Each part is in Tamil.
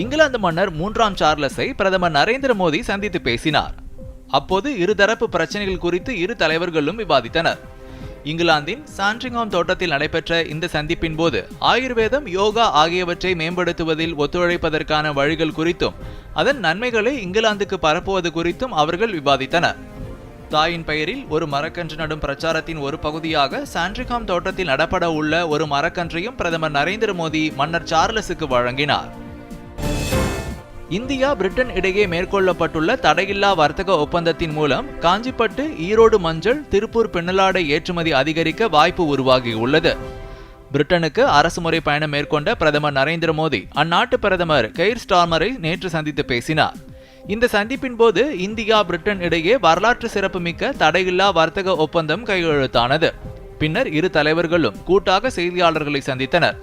இங்கிலாந்து மன்னர் மூன்றாம் சார்லஸை பிரதமர் நரேந்திர மோடி சந்தித்து பேசினார். அப்போது இருதரப்பு பிரச்சனைகள் குறித்து இரு தலைவர்களும் விவாதித்தனர். இங்கிலாந்தின் சாண்ட்ரிங்ஹாம் தோட்டத்தில் நடைபெற்ற இந்த சந்திப்பின் போது ஆயுர்வேதம் யோகா ஆகியவற்றை மேம்படுத்துவதில் ஒத்துழைப்பதற்கான வழிகள் குறித்தும் அதன் நன்மைகளை இங்கிலாந்துக்கு பரப்புவது குறித்தும் அவர்கள் விவாதித்தனர். தாயின் பெயரில் ஒரு மரக்கன்று நடும் பிரச்சாரத்தின் ஒரு பகுதியாக சாண்ட்ரிகாம் தோட்டத்தில் நடப்பட உள்ள ஒரு மரக்கன்றையும் பிரதமர் நரேந்திர மோடி மன்னர் சார்லஸுக்கு வழங்கினார். இந்தியா பிரிட்டன் இடையே மேற்கொள்ளப்பட்டுள்ள தடையில்லா வர்த்தக ஒப்பந்தத்தின் மூலம் காஞ்சிப்பட்டு ஈரோடு மஞ்சள் திருப்பூர் பின்னலாடை ஏற்றுமதி அதிகரிக்க வாய்ப்பு உருவாகியுள்ளது. பிரிட்டனுக்கு அரசுமுறை பயணம் மேற்கொண்ட பிரதமர் நரேந்திர மோடி அந்நாட்டு பிரதமர் கெய்ர் ஸ்டார்மரை நேற்று சந்தித்து பேசினார். இந்த சந்திப்பின் போது இந்தியா பிரிட்டன் இடையே வரலாற்று சிறப்புமிக்க தடையில்லா வர்த்தக ஒப்பந்தம் கையெழுத்தானது. பின்னர் இரு தலைவர்களும் கூட்டாக செய்தியாளர்களை சந்தித்தனர்.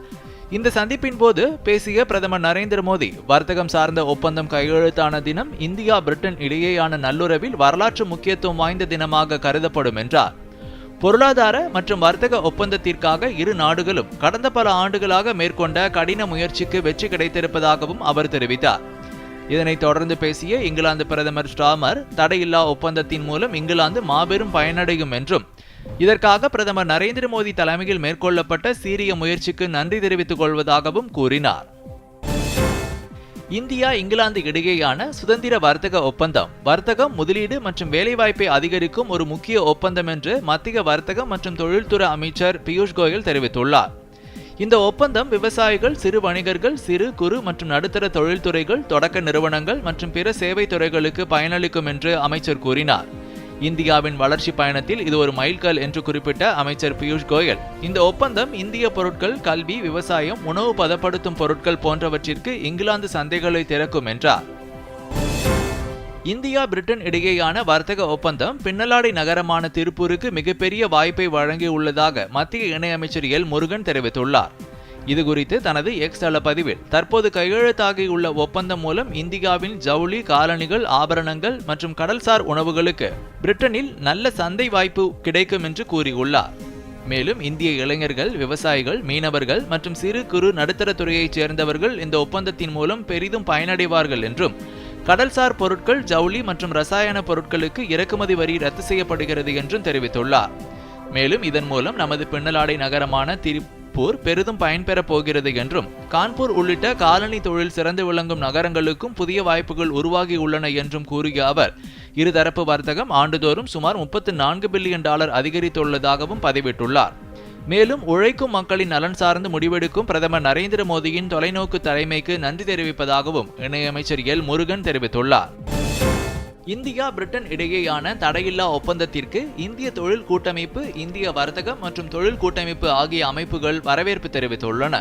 இந்த சந்திப்பின் போது பேசிய பிரதமர் நரேந்திர மோடி வர்த்தகம் சார்ந்த ஒப்பந்தம் கையெழுத்தான தினம் இந்தியா பிரிட்டன் இடையேயான நல்லுறவில் வரலாற்று முக்கியத்துவம் வாய்ந்த தினமாக கருதப்படும் என்றார். பொருளாதார மற்றும் வர்த்தக ஒப்பந்தத்திற்காக இரு நாடுகளும் கடந்த பல ஆண்டுகளாக மேற்கொண்ட கடின முயற்சிக்கு வெற்றி கிடைத்திருப்பதாகவும் அவர் தெரிவித்தார். இதனைத் தொடர்ந்து பேசிய இங்கிலாந்து பிரதமர் ஸ்டாமர் தடையில்லா ஒப்பந்தத்தின் மூலம் இங்கிலாந்து மாபெரும் பயனடையும் என்றும் இதற்காக பிரதமர் நரேந்திர மோடி தலைமையில் மேற்கொள்ளப்பட்ட சீரிய முயற்சிக்கு நன்றி தெரிவித்துக் கொள்வதாகவும் கூறினார். இந்தியா இங்கிலாந்து இடையேயான சுதந்திர வர்த்தக ஒப்பந்தம். வர்த்தகம் முதலீடு மற்றும் வேலைவாய்ப்பை அதிகரிக்கும் ஒரு முக்கிய ஒப்பந்தம் என்று மத்திய வர்த்தகம் மற்றும் தொழில்துறை அமைச்சர் பியூஷ் கோயல் தெரிவித்துள்ளார். இந்த ஒப்பந்தம் விவசாயிகள் சிறு வணிகர்கள் சிறு குறு மற்றும் நடுத்தர தொழில்துறைகள் தொடக்க நிறுவனங்கள் மற்றும் பிற சேவை துறைகளுக்கு பயனளிக்கும் என்று அமைச்சர் கூறினார். இந்தியாவின் வளர்ச்சி பயணத்தில் இது ஒரு மைல்கல் என்று குறிப்பிட்ட அமைச்சர் பியூஷ் கோயல். இந்த ஒப்பந்தம் இந்திய பொருட்கள் கல்வி விவசாயம் உணவு பதப்படுத்தும் பொருட்கள் போன்றவற்றிற்கு இங்கிலாந்து சந்தைகளை திறக்கும் என்றார். இந்தியா பிரிட்டன் இடையேயான வர்த்தக ஒப்பந்தம் பின்னலாடை நகரமான திருப்பூருக்கு மிகப்பெரிய வாய்ப்பை வழங்கியுள்ளதாக மத்திய இணையமைச்சர் எல். முருகன் தெரிவித்துள்ளார். இதுகுறித்து தனது எக்ஸ் தள பதிவில் தற்போது கையெழுத்தாகியுள்ள ஒப்பந்தம் மூலம் இந்தியாவின் ஜவுளி காலணிகள் ஆபரணங்கள் மற்றும் கடல்சார் உணவுகளுக்கு பிரிட்டனில் நல்ல சந்தை வாய்ப்பு கிடைக்கும் என்று கூறியுள்ளார். மேலும் இந்திய இளைஞர்கள் விவசாயிகள் மீனவர்கள் மற்றும் சிறு குறு நடுத்தர துறையைச் சேர்ந்தவர்கள் இந்த ஒப்பந்தத்தின் மூலம் பெரிதும் பயனடைவார்கள் என்றும் கடல்சார் பொருட்கள் ஜவுளி மற்றும் ரசாயன பொருட்களுக்கு இறக்குமதி வரி ரத்து செய்யப்படுகிறது என்றும் தெரிவித்துள்ளார். மேலும் இதன் மூலம் நமது பின்னலாடை நகரமான திருப்பூர் பெரிதும் பயன்பெறப் போகிறது என்றும் கான்பூர் உள்ளிட்ட காலனி தொழில் சிறந்து விளங்கும் நகரங்களுக்கும் புதிய வாய்ப்புகள் உருவாகி உள்ளன என்றும் கூறிய அவர் இருதரப்பு வர்த்தகம் ஆண்டுதோறும் சுமார் முப்பத்து நான்கு பில்லியன் டாலர் அதிகரித்துள்ளதாகவும் பதிவிட்டுள்ளார். மேலும் உழைக்கும் மக்களின் நலன் சார்ந்து முடிவெடுக்கும் பிரதமர் நரேந்திர மோடியின் தொலைநோக்கு தலைமைக்கு நன்றி தெரிவிப்பதாகவும் இணையமைச்சர் எல் முருகன் தெரிவித்துள்ளார். இந்தியா பிரிட்டன் இடையேயான தடையில்லா ஒப்பந்தத்திற்கு இந்திய தொழில் கூட்டமைப்பு இந்திய வர்த்தகம் மற்றும் தொழில் கூட்டமைப்பு ஆகிய அமைப்புகள் வரவேற்பு தெரிவித்துள்ளன.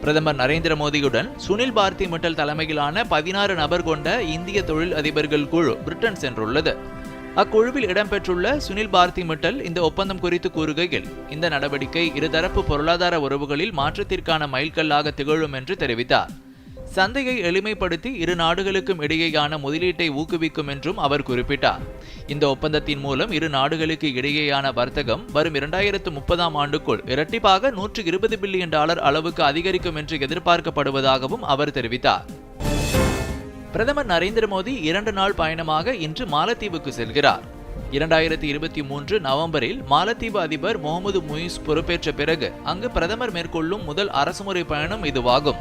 பிரதமர் நரேந்திர மோடியுடன் சுனில் பாரதி மிட்டல் தலைமையிலான பதினாறு நபர் கொண்ட இந்திய தொழில் அதிபர்கள் குழு பிரிட்டன் சென்றுள்ளது. அக்குழுவில் இடம்பெற்றுள்ள சுனில் பாரதி மிட்டல் இந்த ஒப்பந்தம் குறித்து கூறுகையில் இந்த நடவடிக்கை இருதரப்பு பொருளாதார உறவுகளில் மாற்றத்திற்கான மைல்கல்லாக திகழும் என்று தெரிவித்தார். சந்தையை எளிமைப்படுத்தி இரு நாடுகளுக்கும் இடையேயான முதலீட்டை ஊக்குவிக்கும் என்றும் அவர் குறிப்பிட்டார். இந்த ஒப்பந்தத்தின் மூலம் இரு நாடுகளுக்கு இடையேயான வர்த்தகம் வரும் இரண்டாயிரத்து முப்பதாம் ஆண்டுக்குள் இரட்டிப்பாக நூற்று இருபது பில்லியன் டாலர் அளவுக்கு அதிகரிக்கும் என்று எதிர்பார்க்கப்படுவதாகவும் அவர் தெரிவித்தார். பிரதமர் நரேந்திர மோடி இரண்டு நாள் பயணமாக இன்று மாலத்தீவுக்கு செல்கிறார். இரண்டாயிரத்தி இருபத்தி மூன்று நவம்பரில் மாலத்தீவு அதிபர் முகமது முயிஸ் பொறுப்பேற்ற பிறகு அங்கு பிரதமர் மேற்கொள்ளும் முதல் அரசுமுறை பயணம் இதுவாகும்.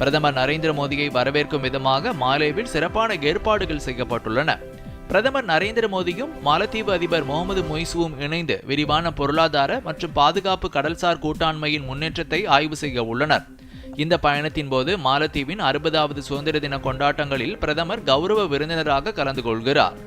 பிரதமர் நரேந்திர மோடியை வரவேற்கும் விதமாக மாலேவில் சிறப்பான ஏற்பாடுகள் செய்யப்பட்டுள்ளன. பிரதமர் நரேந்திர மோடியும் மாலத்தீவு அதிபர் முகமது மொய்சுவும் இணைந்து விரிவான பொருளாதார மற்றும் பாதுகாப்பு கடல்சார் கூட்டாண்மையின் முன்னேற்றத்தை ஆய்வு செய்ய உள்ளனர். இந்த பயணத்தின் போது மாலத்தீவின் அறுபதாவது சுதந்திர தின கொண்டாட்டங்களில் பிரதமர் கௌரவ விருந்தினராக கலந்து கொள்கிறார்.